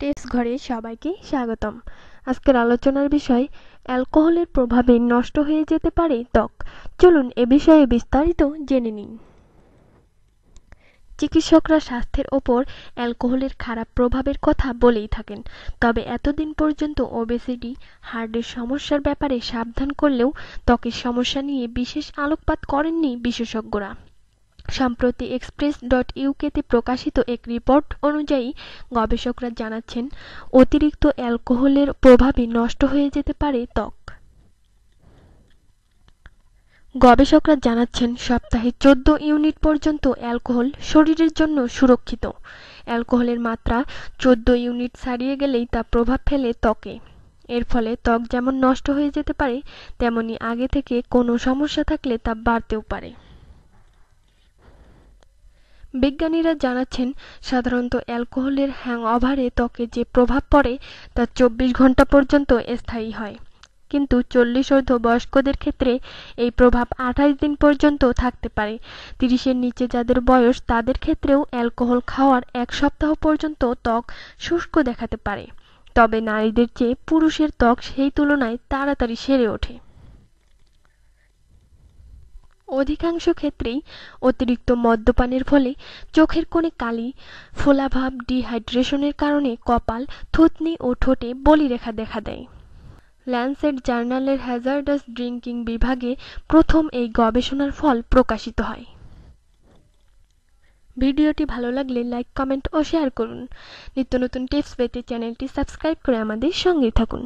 Test ঘরে সবাইকে স্বাগতম। আজকের আলোচনার বিষয়, অ্যালকোহলের প্রভাবে নষ্ট হয়ে যেতে পারে ত্বক। চলুন এ বিষয়ে বিস্তারিত জেনে নিন চিকিৎসকরা স্বাস্থ্যের ওপর অ্যালকোহলের খারাপ প্রভাবের কথা বলেই থাকেন। তবে এতদিন পর্যন্ত ওবেসিটি, হার্টের সমস্যার ব্যাপারে সাবধান করলেও ত্বকের সমস্যা নিয়ে বিশেষ আলোকপাত করেননি বিশেষজ্ঞরা। সম্প্রতি এক্সপ্রেস ডট ইউকেতে প্রকাশিত এক রিপোর্ট অনুযায়ী গবেষকরা জানাচ্ছেন, অতিরিক্ত অ্যালকোহলের প্রভাবে নষ্ট হয়ে যেতে পারে ত্বক। গবেষকরা জানাচ্ছেন, সপ্তাহে চোদ্দ ইউনিট পর্যন্ত অ্যালকোহল শরীরের জন্য সুরক্ষিত। অ্যালকোহলের মাত্রা চোদ্দ ইউনিট ছাড়িয়ে গেলেই তা প্রভাব ফেলে ত্বকে। এর ফলে ত্বক যেমন নষ্ট হয়ে যেতে পারে, তেমনি আগে থেকে কোনো সমস্যা থাকলে তা বাড়তেও পারে। বিজ্ঞানীরা জানাচ্ছেন, সাধারণত অ্যালকোহলের হ্যাংওভারে ত্বকে যে প্রভাব পড়ে, তা চব্বিশ ঘণ্টা পর্যন্ত স্থায়ী হয়। কিন্তু চল্লিশ ঊর্ধ্ব বয়স্কদের ক্ষেত্রে এই প্রভাব আঠাশ দিন পর্যন্ত থাকতে পারে। তিরিশের নিচে যাদের বয়স, তাদের ক্ষেত্রেও অ্যালকোহল খাওয়ার এক সপ্তাহ পর্যন্ত ত্বক শুষ্ক দেখাতে পারে। তবে নারীদের চেয়ে পুরুষের ত্বক সেই তুলনায় তাড়াতাড়ি সেরে ওঠে। অধিকাংশ ক্ষেত্রেই অতিরিক্ত মদ্যপানের ফলে চোখের কোণে কালি, ফোলাভাব, ডিহাইড্রেশনের কারণে কপাল, থুতনি ও ঠোঁটে বলিরেখা দেখা দেয়। ল্যান্সেট জার্নালের হ্যাজার্ডাস ড্রিঙ্কিং বিভাগে প্রথম এই গবেষণার ফল প্রকাশিত হয়। ভিডিওটি ভালো লাগলে লাইক, কমেন্ট ও শেয়ার করুন। নিত্য নতুন টিপস পেতে চ্যানেলটি সাবস্ক্রাইব করে আমাদের সঙ্গে থাকুন।